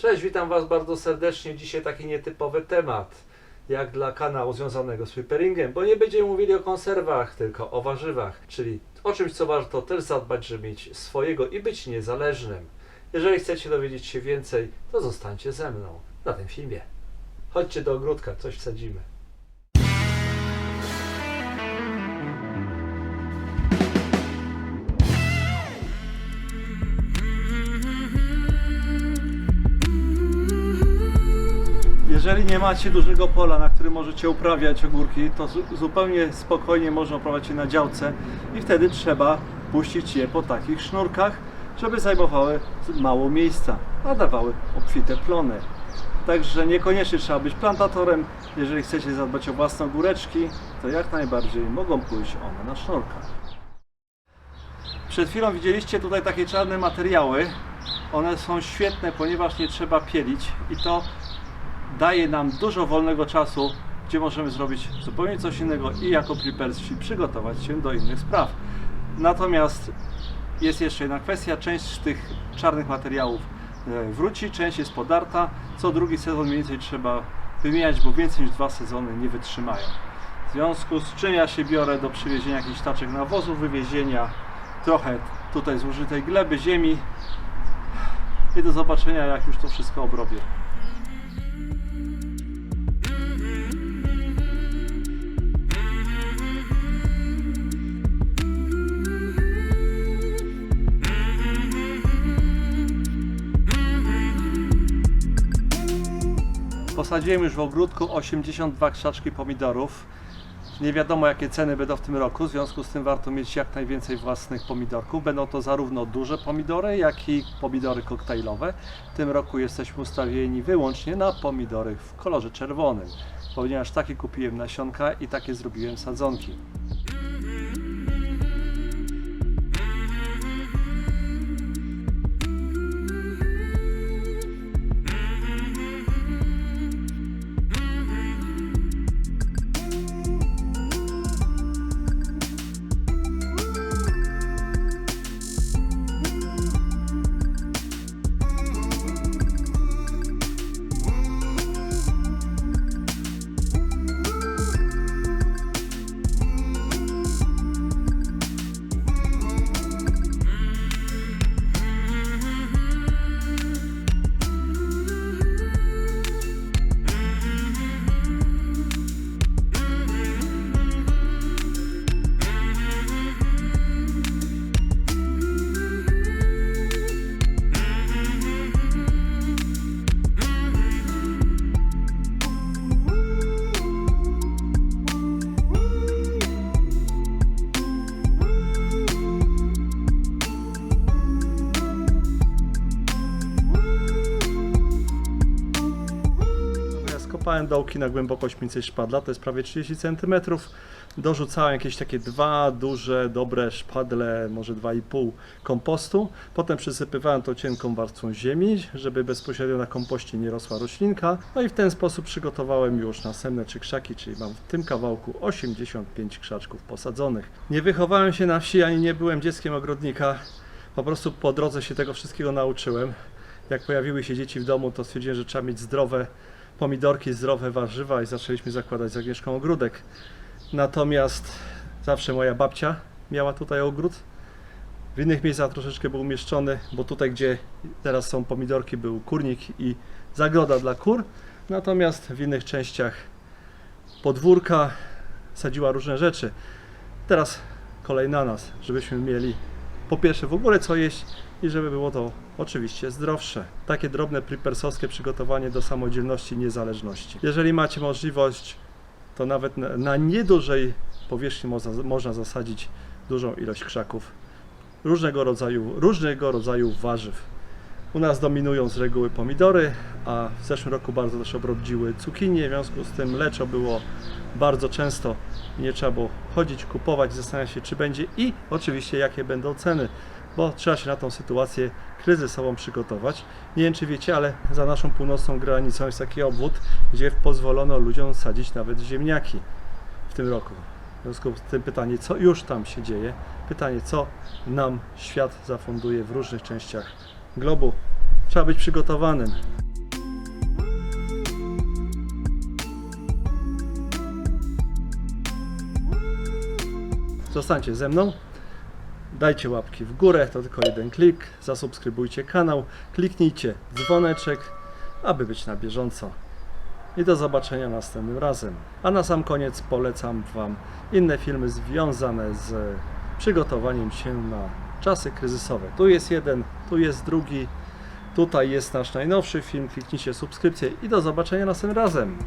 Cześć, witam Was bardzo serdecznie. Dzisiaj taki nietypowy temat, jak dla kanału związanego z preparingiem, bo nie będziemy mówili o konserwach, tylko o warzywach, czyli o czymś, co warto też zadbać, żeby mieć swojego i być niezależnym. Jeżeli chcecie dowiedzieć się więcej, to zostańcie ze mną na tym filmie. Chodźcie do ogródka, coś wsadzimy. Jeżeli nie macie dużego pola, na którym możecie uprawiać ogórki, to zu- zupełnie spokojnie można uprawiać je na działce i wtedy trzeba puścić je po takich sznurkach, żeby zajmowały mało miejsca, a dawały obfite plony. Także niekoniecznie trzeba być plantatorem. Jeżeli chcecie zadbać o własne ogóreczki, to jak najbardziej mogą pójść one na sznurkach. Przed chwilą widzieliście tutaj takie czarne materiały. One są świetne, ponieważ nie trzeba pielić i to daje nam dużo wolnego czasu, gdzie możemy zrobić zupełnie coś innego i jako prepersi przygotować się do innych spraw. Natomiast jest jeszcze jedna kwestia, część z tych czarnych materiałów e, wróci, część jest podarta, co drugi sezon mniej więcej trzeba wymieniać, bo więcej niż dwa sezony nie wytrzymają. W związku z czym ja się biorę do przywiezienia jakichś taczek nawozu, wywiezienia trochę tutaj zużytej gleby, ziemi i do zobaczenia jak już to wszystko obrobię. Posadziłem już w ogródku 82 krzaczki pomidorów. Nie wiadomo jakie ceny będą w tym roku, w związku z tym warto mieć jak najwięcej własnych pomidorków. Będą to zarówno duże pomidory, jak i pomidory koktajlowe. W tym roku jesteśmy ustawieni wyłącznie na pomidory w kolorze czerwonym, ponieważ takie kupiłem nasionka i takie zrobiłem sadzonki. Ja skopałem dołki na głębokość mniej więcej szpadla, to jest prawie 30 cm. Dorzucałem jakieś takie dwa duże, dobre szpadle, może 2,5 kompostu. Potem przysypywałem to cienką warstwą ziemi, żeby bezpośrednio na kompoście nie rosła roślinka. No i w ten sposób przygotowałem już następne trzy krzaki, czyli mam w tym kawałku 85 krzaczków posadzonych. Nie wychowałem się na wsi, ani nie byłem dzieckiem ogrodnika. Po prostu po drodze się tego wszystkiego nauczyłem. Jak pojawiły się dzieci w domu, to stwierdziłem, że trzeba mieć zdrowe pomidorki, zdrowe warzywa i zaczęliśmy zakładać z Agnieszką ogródek. Natomiast zawsze moja babcia miała tutaj ogród. W innych miejscach troszeczkę był umieszczony, bo tutaj, gdzie teraz są pomidorki, był kurnik i zagroda dla kur. Natomiast w innych częściach podwórka sadziła różne rzeczy. Teraz kolej na nas, żebyśmy mieli po pierwsze w ogóle co jeść i żeby było to oczywiście zdrowsze. Takie drobne prepersowskie przygotowanie do samodzielności i niezależności. Jeżeli macie możliwość, to nawet na, na niedużej powierzchni można, można zasadzić dużą ilość krzaków różnego rodzaju, różnego rodzaju warzyw. U nas dominują z reguły pomidory, a w zeszłym roku bardzo też obrodziły cukinie, w związku z tym leczo było bardzo często nie trzeba było chodzić, kupować, zastanawiać się czy będzie i oczywiście jakie będą ceny, bo trzeba się na tą sytuację kryzysową przygotować. Nie wiem czy wiecie, ale za naszą północną granicą jest taki obwód, gdzie pozwolono ludziom sadzić nawet ziemniaki w tym roku. W związku z tym pytanie, co już tam się dzieje, pytanie, co nam świat zafunduje w różnych częściach Globu, trzeba być przygotowanym. Zostańcie ze mną. Dajcie łapki w górę, to tylko jeden klik. Zasubskrybujcie kanał, kliknijcie dzwoneczek, aby być na bieżąco. I do zobaczenia następnym razem. A na sam koniec polecam Wam inne filmy związane z przygotowaniem się na czasy kryzysowe. Tu jest jeden, tu jest drugi. Tutaj jest nasz najnowszy film. Kliknijcie subskrypcję i do zobaczenia następnym razem.